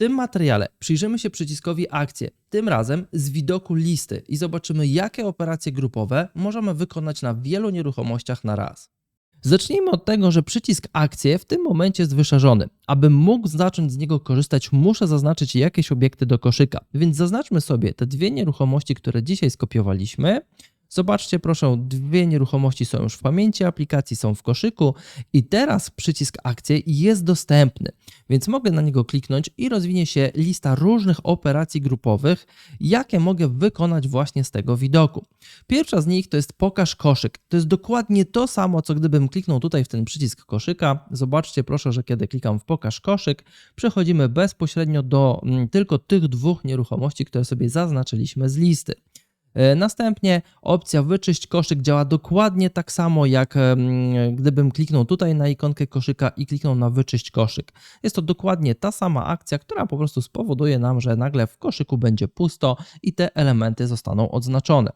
tym materiale przyjrzymy się przyciskowi akcje, tym razem z widoku listy i zobaczymy, jakie operacje grupowe możemy wykonać na wielu nieruchomościach na raz. Zacznijmy od tego, że przycisk akcje w tym momencie jest wyszerzony. Abym mógł zacząć z niego korzystać, muszę zaznaczyć jakieś obiekty do koszyka. Więc zaznaczmy sobie te dwie nieruchomości, które dzisiaj skopiowaliśmy. Zobaczcie proszę, dwie nieruchomości są już w pamięci aplikacji, są w koszyku i teraz przycisk akcje jest dostępny, więc mogę na niego kliknąć i rozwinie się lista różnych operacji grupowych, jakie mogę wykonać właśnie z tego widoku. Pierwsza z nich to jest pokaż koszyk. To jest dokładnie to samo, co gdybym kliknął tutaj w ten przycisk koszyka. Zobaczcie proszę, że kiedy klikam w pokaż koszyk, przechodzimy bezpośrednio do mm, tylko tych dwóch nieruchomości, które sobie zaznaczyliśmy z listy. E, następnie opcja wyczyść koszyk działa dokładnie tak samo jak gdybym kliknął tutaj na ikonkę koszyka i kliknął na wyczyść koszyk. Jest to dokładnie ta sama akcja, która po prostu spowoduje nam, że nagle w koszyku będzie pusto i te elementy zostaną odznaczone.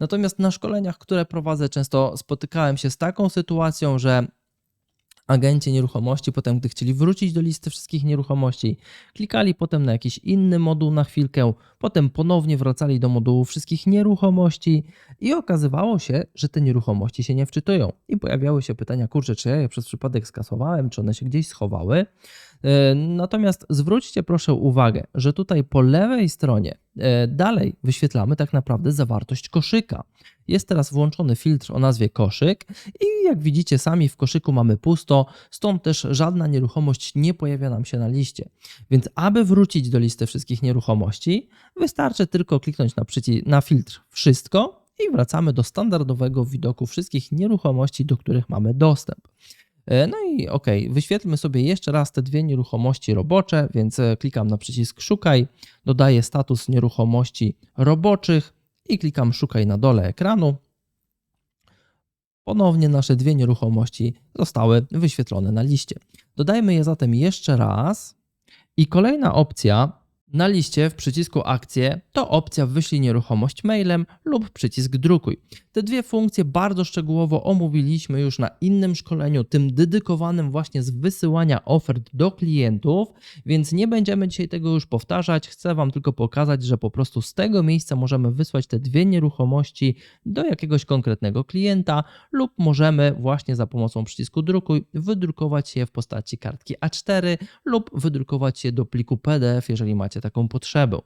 Natomiast na szkoleniach, które prowadzę, często spotykałem się z taką sytuacją, że agenci nieruchomości, potem gdy chcieli wrócić do listy wszystkich nieruchomości, klikali potem na jakiś inny moduł na chwilkę, potem ponownie wracali do modułu wszystkich nieruchomości i okazywało się, że te nieruchomości się nie wczytują. I pojawiały się pytania, kurczę, czy ja je przez przypadek skasowałem, czy one się gdzieś schowały. E, natomiast zwróćcie proszę uwagę, że tutaj po lewej stronie e, dalej wyświetlamy tak naprawdę zawartość koszyka. Jest teraz włączony filtr o nazwie koszyk i jak widzicie sami w koszyku mamy pusto, stąd też żadna nieruchomość nie pojawia nam się na liście. Więc aby wrócić do listy wszystkich nieruchomości, wystarczy tylko kliknąć na, na filtr wszystko i wracamy do standardowego widoku wszystkich nieruchomości, do których mamy dostęp. E, no i ok, wyświetlmy sobie jeszcze raz te dwie nieruchomości robocze, więc e, klikam na przycisk szukaj, dodaję status nieruchomości roboczych i klikam szukaj na dole ekranu. Ponownie nasze dwie nieruchomości zostały wyświetlone na liście. Dodajmy je zatem jeszcze raz i kolejna opcja na liście w przycisku akcje to opcja wyślij nieruchomość mailem lub przycisk drukuj. Te dwie funkcje bardzo szczegółowo omówiliśmy już na innym szkoleniu, tym dedykowanym właśnie z wysyłania ofert do klientów, więc nie będziemy dzisiaj tego już powtarzać. Chcę Wam tylko pokazać, że po prostu z tego miejsca możemy wysłać te dwie nieruchomości do jakiegoś konkretnego klienta lub możemy właśnie za pomocą przycisku drukuj wydrukować je w postaci kartki A4 lub wydrukować je do pliku PDF, jeżeli macie taką potrzebę.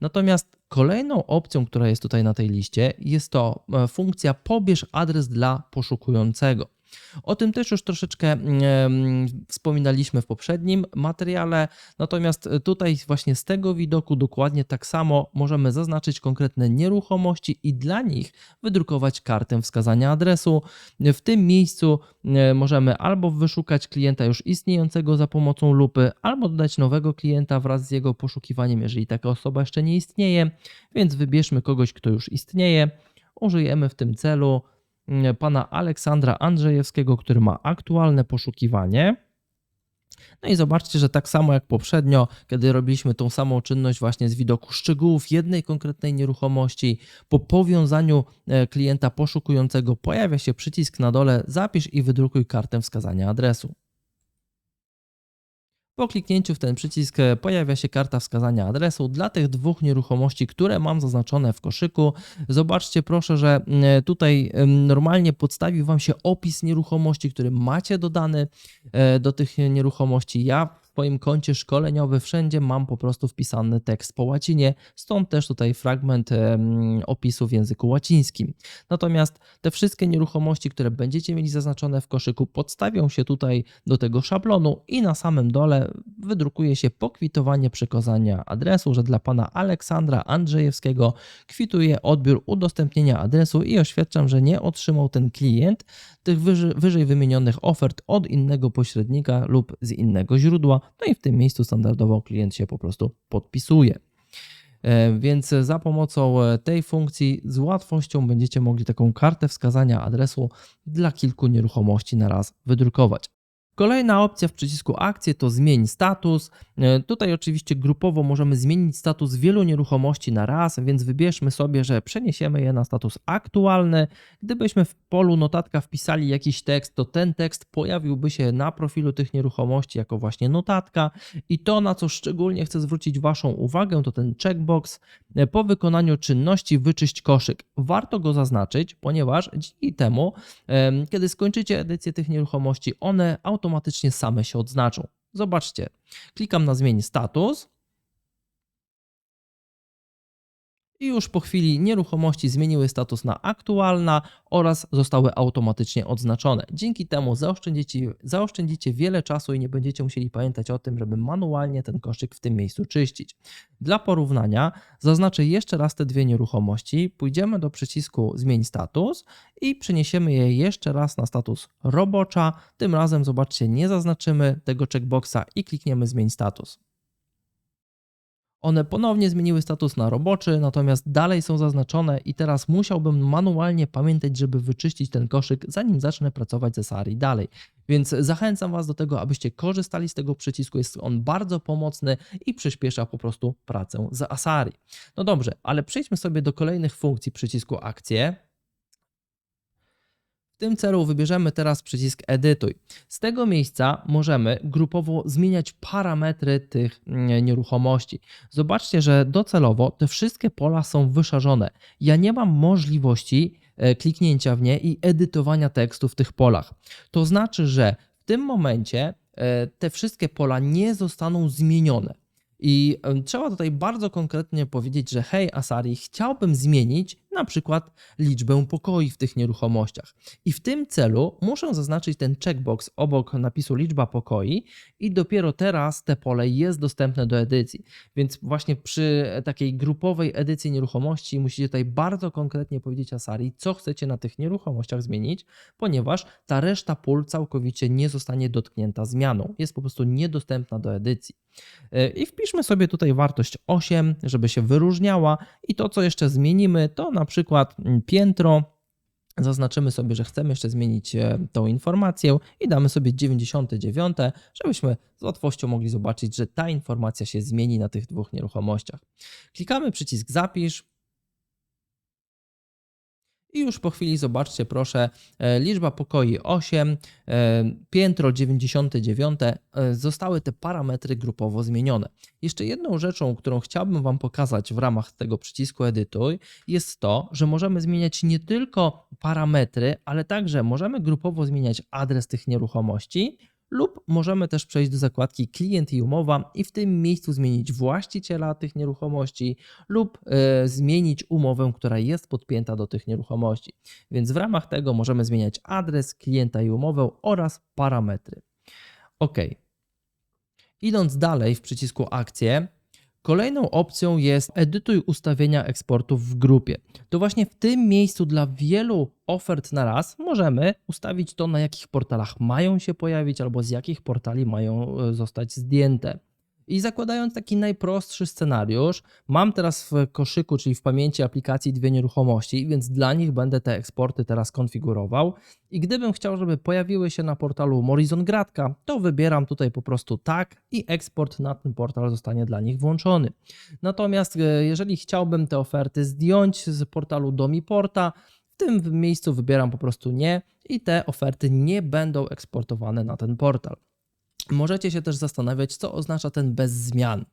Natomiast kolejną opcją, która jest tutaj na tej liście, jest to e, funkcja pobierz adres dla poszukującego. O tym też już troszeczkę wspominaliśmy w poprzednim materiale, natomiast tutaj właśnie z tego widoku dokładnie tak samo możemy zaznaczyć konkretne nieruchomości i dla nich wydrukować kartę wskazania adresu. W tym miejscu możemy albo wyszukać klienta już istniejącego za pomocą lupy, albo dodać nowego klienta wraz z jego poszukiwaniem, jeżeli taka osoba jeszcze nie istnieje, więc wybierzmy kogoś, kto już istnieje. Użyjemy w tym celu pana Aleksandra Andrzejewskiego, który ma aktualne poszukiwanie. No i zobaczcie, że tak samo jak poprzednio, kiedy robiliśmy tą samą czynność właśnie z widoku szczegółów jednej konkretnej nieruchomości, po powiązaniu e, klienta poszukującego pojawia się przycisk na dole zapisz i wydrukuj kartę wskazania adresu. Po kliknięciu w ten przycisk e, pojawia się karta wskazania adresu dla tych dwóch nieruchomości, które mam zaznaczone w koszyku. Zobaczcie proszę, że e, tutaj normalnie podstawił Wam się opis nieruchomości, który macie dodany e, do tych nieruchomości. Ja swoim koncie szkoleniowym wszędzie mam po prostu wpisany tekst po łacinie, stąd też tutaj fragment opisu w języku łacińskim. Natomiast te wszystkie nieruchomości, które będziecie mieli zaznaczone w koszyku, podstawią się tutaj do tego szablonu i na samym dole wydrukuje się pokwitowanie przekazania adresu, że dla pana Aleksandra Andrzejewskiego kwituje odbiór udostępnienia adresu i oświadczam, że nie otrzymał ten klient tych wyżej, wyżej wymienionych ofert od innego pośrednika lub z innego źródła, no i w tym miejscu standardowo klient się po prostu podpisuje. E, więc za pomocą tej funkcji z łatwością będziecie mogli taką kartę wskazania adresu dla kilku nieruchomości na raz wydrukować. Kolejna opcja w przycisku akcje to zmień status. E, tutaj oczywiście grupowo możemy zmienić status wielu nieruchomości na raz, więc wybierzmy sobie, że przeniesiemy je na status aktualny. Gdybyśmy polu notatka wpisali jakiś tekst, to ten tekst pojawiłby się na profilu tych nieruchomości jako właśnie notatka i to, na co szczególnie chcę zwrócić Waszą uwagę, to ten checkbox e, po wykonaniu czynności wyczyść koszyk. Warto go zaznaczyć, ponieważ dzięki temu, em, kiedy skończycie edycję tych nieruchomości, one automatycznie same się odznaczą. Zobaczcie, klikam na zmień status i już po chwili nieruchomości zmieniły status na aktualna oraz zostały automatycznie odznaczone. Dzięki temu zaoszczędzicie, zaoszczędzicie wiele czasu i nie będziecie musieli pamiętać o tym, żeby manualnie ten koszyk w tym miejscu czyścić. Dla porównania zaznaczę jeszcze raz te dwie nieruchomości, pójdziemy do przycisku zmień status i przeniesiemy je jeszcze raz na status robocza. Tym razem zobaczcie, nie zaznaczymy tego checkboxa i klikniemy zmień status. One ponownie zmieniły status na roboczy, natomiast dalej są zaznaczone i teraz musiałbym manualnie pamiętać, żeby wyczyścić ten koszyk, zanim zacznę pracować ze Sari dalej. Więc zachęcam Was do tego, abyście korzystali z tego przycisku. Jest on bardzo pomocny i przyspiesza po prostu pracę z Asari. No dobrze, ale przejdźmy sobie do kolejnych funkcji przycisku akcje. Tym celu wybierzemy teraz przycisk Edytuj. Z tego miejsca możemy grupowo zmieniać parametry tych mm, nieruchomości. Zobaczcie, że docelowo te wszystkie pola są wyszarzone. Ja nie mam możliwości e, kliknięcia w nie i edytowania tekstu w tych polach. To znaczy, że w tym momencie e, te wszystkie pola nie zostaną zmienione. I em, trzeba tutaj bardzo konkretnie powiedzieć, że hej Asari, chciałbym zmienić na przykład liczbę pokoi w tych nieruchomościach. I w tym celu muszę zaznaczyć ten checkbox obok napisu liczba pokoi i dopiero teraz te pole jest dostępne do edycji. Więc właśnie przy takiej grupowej edycji nieruchomości musicie tutaj bardzo konkretnie powiedzieć Asari, co chcecie na tych nieruchomościach zmienić, ponieważ ta reszta pól całkowicie nie zostanie dotknięta zmianą. Jest po prostu niedostępna do edycji. E, I wpiszmy sobie tutaj wartość 8, żeby się wyróżniała i to, co jeszcze zmienimy, to na przykład mm, piętro. Zaznaczymy sobie, że chcemy jeszcze zmienić e, tą informację i damy sobie 99, żebyśmy z łatwością mogli zobaczyć, że ta informacja się zmieni na tych dwóch nieruchomościach. Klikamy przycisk zapisz. I już po chwili zobaczcie, proszę, e, liczba pokoi 8, e, piętro 99, e, zostały te parametry grupowo zmienione. Jeszcze jedną rzeczą, którą chciałbym Wam pokazać w ramach tego przycisku Edytuj, jest to, że możemy zmieniać nie tylko parametry, ale także możemy grupowo zmieniać adres tych nieruchomości lub możemy też przejść do zakładki klient i umowa i w tym miejscu zmienić właściciela tych nieruchomości lub e, zmienić umowę, która jest podpięta do tych nieruchomości. Więc w ramach tego możemy zmieniać adres klienta i umowę oraz parametry. OK. Idąc dalej w przycisku akcje, Kolejną opcją jest edytuj ustawienia eksportów w grupie. To właśnie w tym miejscu dla wielu ofert na raz możemy ustawić to, na jakich portalach mają się pojawić albo z jakich portali mają e, zostać zdjęte. I zakładając taki najprostszy scenariusz, mam teraz w koszyku, czyli w pamięci aplikacji dwie nieruchomości, więc dla nich będę te eksporty teraz konfigurował. I gdybym chciał, żeby pojawiły się na portalu Morizon Gratka, to wybieram tutaj po prostu tak i eksport na ten portal zostanie dla nich włączony. Natomiast e, jeżeli chciałbym te oferty zdjąć z portalu Domiporta, w tym miejscu wybieram po prostu nie i te oferty nie będą eksportowane na ten portal. Możecie się też zastanawiać, co oznacza ten bez zmian.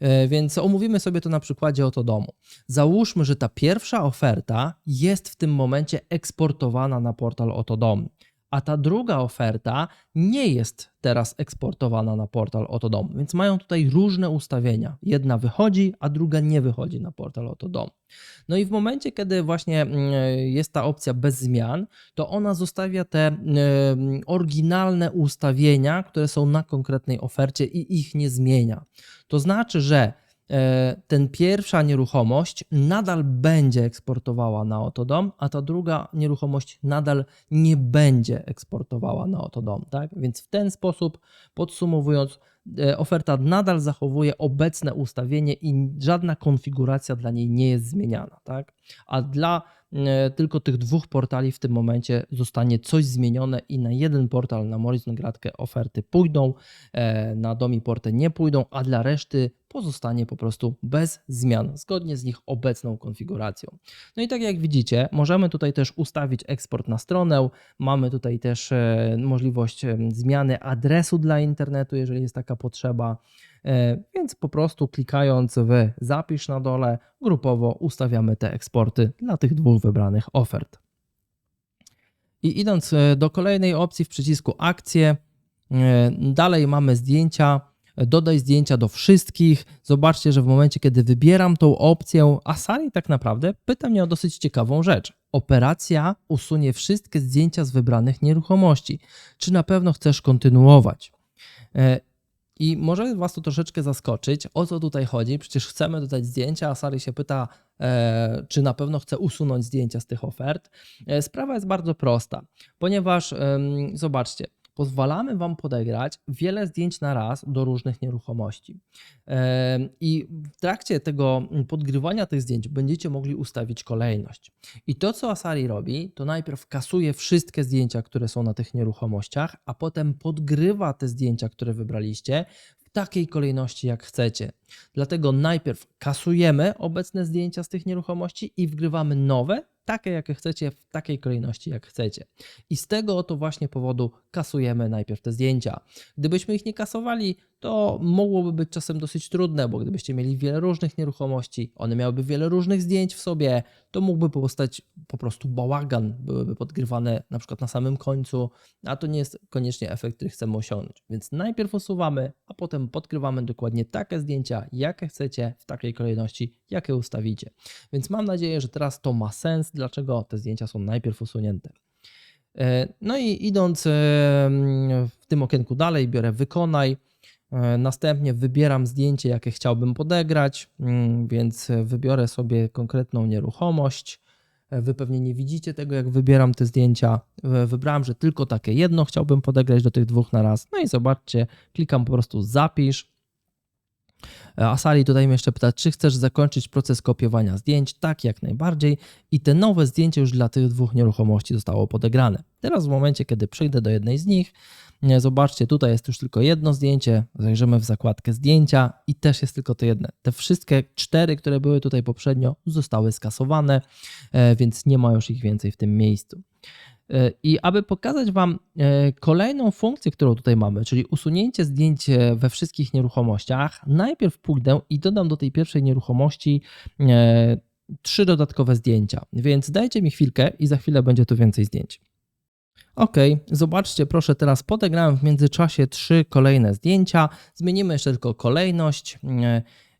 E, Więc omówimy sobie to na przykładzie oto domu. Załóżmy, że ta pierwsza oferta jest w tym momencie eksportowana na portal oto dom, a ta druga oferta nie jest teraz eksportowana na portal oto dom. Więc mają tutaj różne ustawienia. Jedna wychodzi, a druga nie wychodzi na portal oto dom. No i w momencie, kiedy właśnie mm, jest ta opcja bez zmian, to ona zostawia te mm, oryginalne ustawienia, które są na konkretnej ofercie i ich nie zmienia. To znaczy, że e, ten pierwsza nieruchomość nadal będzie eksportowała na Otodom, a ta druga nieruchomość nadal nie będzie eksportowała na Otodom. Tak? Więc w ten sposób, podsumowując, e, oferta nadal zachowuje obecne ustawienie i żadna konfiguracja dla niej nie jest zmieniana. Tak? A dla e, tylko tych dwóch portali w tym momencie zostanie coś zmienione i na jeden portal, na Morizon Gradkę oferty pójdą, e, na Domi Portę nie pójdą, a dla reszty pozostanie po prostu bez zmian, zgodnie z ich obecną konfiguracją. No i tak jak widzicie, możemy tutaj też ustawić eksport na stronę, mamy tutaj też e, możliwość e, zmiany adresu dla internetu, jeżeli jest taka potrzeba. E, Więc po prostu klikając w zapisz na dole, grupowo ustawiamy te eksporty dla tych dwóch wybranych ofert. I idąc e, do kolejnej opcji w przycisku akcje, e, dalej mamy zdjęcia. Dodaj zdjęcia do wszystkich. Zobaczcie, że w momencie, kiedy wybieram tą opcję, Asari tak naprawdę pyta mnie o dosyć ciekawą rzecz. Operacja usunie wszystkie zdjęcia z wybranych nieruchomości. Czy na pewno chcesz kontynuować? E, I może Was to troszeczkę zaskoczyć. O co tutaj chodzi? Przecież chcemy dodać zdjęcia, a Sari się pyta, e, czy na pewno chce usunąć zdjęcia z tych ofert. E, sprawa jest bardzo prosta, ponieważ em, zobaczcie, pozwalamy Wam podegrać wiele zdjęć na raz do różnych nieruchomości. I w trakcie tego podgrywania tych zdjęć będziecie mogli ustawić kolejność. I to, co Asari robi, to najpierw kasuje wszystkie zdjęcia, które są na tych nieruchomościach, a potem podgrywa te zdjęcia, które wybraliście takiej kolejności, jak chcecie. Dlatego najpierw kasujemy obecne zdjęcia z tych nieruchomości i wgrywamy nowe, takie jakie chcecie, w takiej kolejności, jak chcecie. I z tego oto właśnie powodu kasujemy najpierw te zdjęcia. Gdybyśmy ich nie kasowali, to mogłoby być czasem dosyć trudne, bo gdybyście mieli wiele różnych nieruchomości, one miałyby wiele różnych zdjęć w sobie, to mógłby powstać po prostu bałagan, byłyby podgrywane na przykład na samym końcu, a to nie jest koniecznie efekt, który chcemy osiągnąć. Więc najpierw usuwamy, a potem podgrywamy dokładnie takie zdjęcia, jakie chcecie, w takiej kolejności, jakie ustawicie. Więc mam nadzieję, że teraz to ma sens, dlaczego te zdjęcia są najpierw usunięte. E, No i idąc w tym okienku dalej, biorę wykonaj. E, Następnie wybieram zdjęcie, jakie chciałbym podegrać, mm, więc wybiorę sobie konkretną nieruchomość. E, Wy pewnie nie widzicie tego, jak wybieram te zdjęcia. E, Wybrałem, że tylko takie jedno chciałbym podegrać do tych dwóch na raz. No i zobaczcie, klikam po prostu zapisz. E, Asali tutaj mnie jeszcze pyta, czy chcesz zakończyć proces kopiowania zdjęć? Tak, jak najbardziej. I te nowe zdjęcie już dla tych dwóch nieruchomości zostało podegrane. Teraz w momencie, kiedy przyjdę do jednej z nich, nie, zobaczcie, tutaj jest już tylko jedno zdjęcie. Zajrzymy w zakładkę zdjęcia i też jest tylko to jedno. Te wszystkie cztery, które były tutaj poprzednio, zostały skasowane, e, więc nie ma już ich więcej w tym miejscu. I aby pokazać Wam e, kolejną funkcję, którą tutaj mamy, czyli usunięcie zdjęć e, we wszystkich nieruchomościach, najpierw pójdę i dodam do tej pierwszej nieruchomości e, trzy dodatkowe zdjęcia. Więc dajcie mi chwilkę i za chwilę będzie tu więcej zdjęć. Ok, zobaczcie, proszę, teraz podegrałem w międzyczasie trzy kolejne zdjęcia. Zmienimy jeszcze tylko kolejność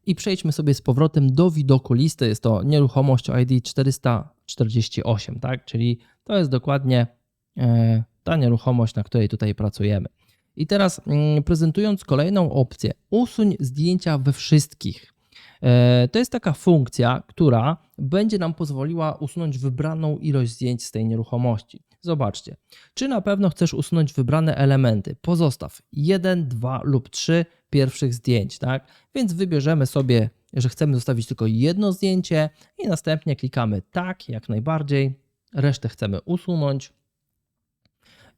i przejdźmy sobie z powrotem do widoku listy. Jest to nieruchomość ID 448, tak? Czyli to jest dokładnie e, ta nieruchomość, na której tutaj pracujemy. I teraz mm, prezentując kolejną opcję, usuń zdjęcia we wszystkich. E, To jest taka funkcja, która będzie nam pozwoliła usunąć wybraną ilość zdjęć z tej nieruchomości. Zobaczcie, czy na pewno chcesz usunąć wybrane elementy? Pozostaw jeden, dwa lub trzy pierwszych zdjęć, tak? Więc wybierzemy sobie, że chcemy zostawić tylko jedno zdjęcie i następnie klikamy tak, jak najbardziej. Resztę chcemy usunąć.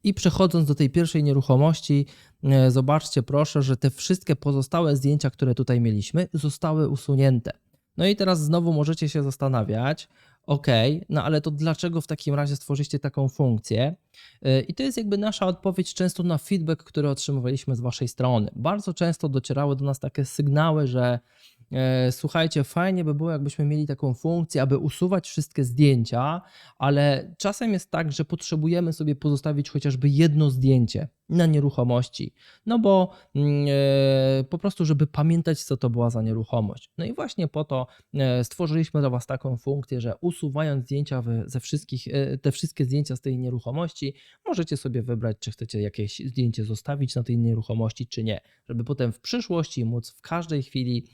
I przechodząc do tej pierwszej nieruchomości, e, zobaczcie proszę, że te wszystkie pozostałe zdjęcia, które tutaj mieliśmy, zostały usunięte. No i teraz znowu możecie się zastanawiać, ok, no ale to dlaczego w takim razie stworzyliście taką funkcję? E, I to jest jakby nasza odpowiedź często na feedback, który otrzymywaliśmy z Waszej strony. Bardzo często docierały do nas takie sygnały, że słuchajcie, fajnie by było, jakbyśmy mieli taką funkcję, aby usuwać wszystkie zdjęcia, ale czasem jest tak, że potrzebujemy sobie pozostawić chociażby jedno zdjęcie na nieruchomości, no bo e, po prostu, żeby pamiętać, co to była za nieruchomość. No i właśnie po to e, stworzyliśmy dla Was taką funkcję, że usuwając zdjęcia ze wszystkich, e, te wszystkie zdjęcia z tej nieruchomości, możecie sobie wybrać, czy chcecie jakieś zdjęcie zostawić na tej nieruchomości, czy nie, żeby potem w przyszłości móc w każdej chwili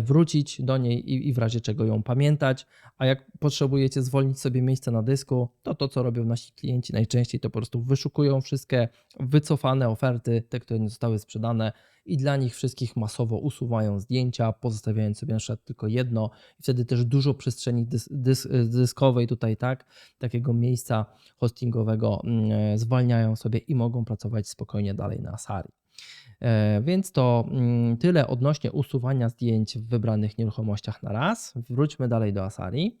wrócić do niej i, i w razie czego ją pamiętać. A jak potrzebujecie zwolnić sobie miejsce na dysku, to to, co robią nasi klienci najczęściej, to po prostu wyszukują wszystkie wycofane oferty, te, które nie zostały sprzedane i dla nich wszystkich masowo usuwają zdjęcia, pozostawiając sobie na przykład tylko jedno i wtedy też dużo przestrzeni dys, dys, dyskowej tutaj, tak, takiego miejsca hostingowego mm, zwalniają sobie i mogą pracować spokojnie dalej na Asari. E, Więc to mm, tyle odnośnie usuwania zdjęć w wybranych nieruchomościach na raz. Wróćmy dalej do Asari.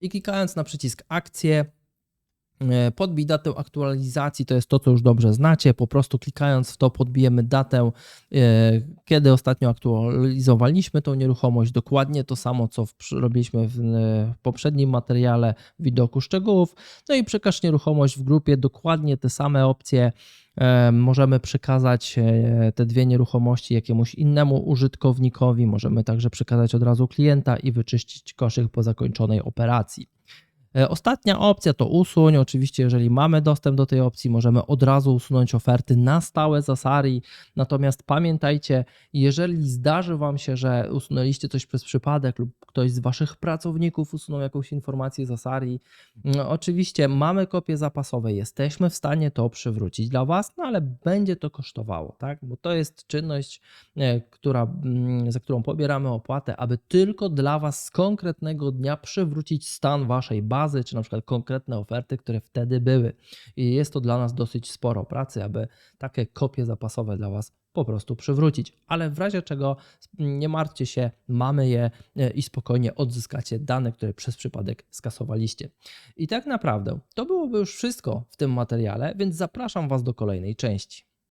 I klikając na przycisk akcje, podbij datę aktualizacji, to jest to, co już dobrze znacie. Po prostu klikając w to, podbijemy datę, e, kiedy ostatnio aktualizowaliśmy tą nieruchomość. Dokładnie to samo, co robiliśmy w, e, w poprzednim materiale widoku szczegółów. No i przekaż nieruchomość w grupie, dokładnie te same opcje. E, Możemy przekazać e, te dwie nieruchomości jakiemuś innemu użytkownikowi. Możemy także przekazać od razu klienta i wyczyścić koszyk po zakończonej operacji. E, Ostatnia opcja to usuń. Oczywiście, jeżeli mamy dostęp do tej opcji, możemy od razu usunąć oferty na stałe z Asari. Natomiast pamiętajcie, jeżeli zdarzy Wam się, że usunęliście coś przez przypadek lub ktoś z Waszych pracowników usunął jakąś informację z Asari, no, oczywiście mamy kopie zapasowe, jesteśmy w stanie to przywrócić dla Was, no ale będzie to kosztowało, tak? Bo to jest czynność, e, która, mm, za którą pobieramy opłatę, aby tylko dla Was z konkretnego dnia przywrócić stan Waszej bazy, czy na przykład konkretne oferty, które wtedy były. I jest to dla nas dosyć sporo pracy, aby takie kopie zapasowe dla Was po prostu przywrócić. Ale w razie czego mm, nie martwcie się, mamy je e, i spokojnie odzyskacie dane, które przez przypadek skasowaliście. I tak naprawdę to byłoby już wszystko w tym materiale, więc zapraszam Was do kolejnej części.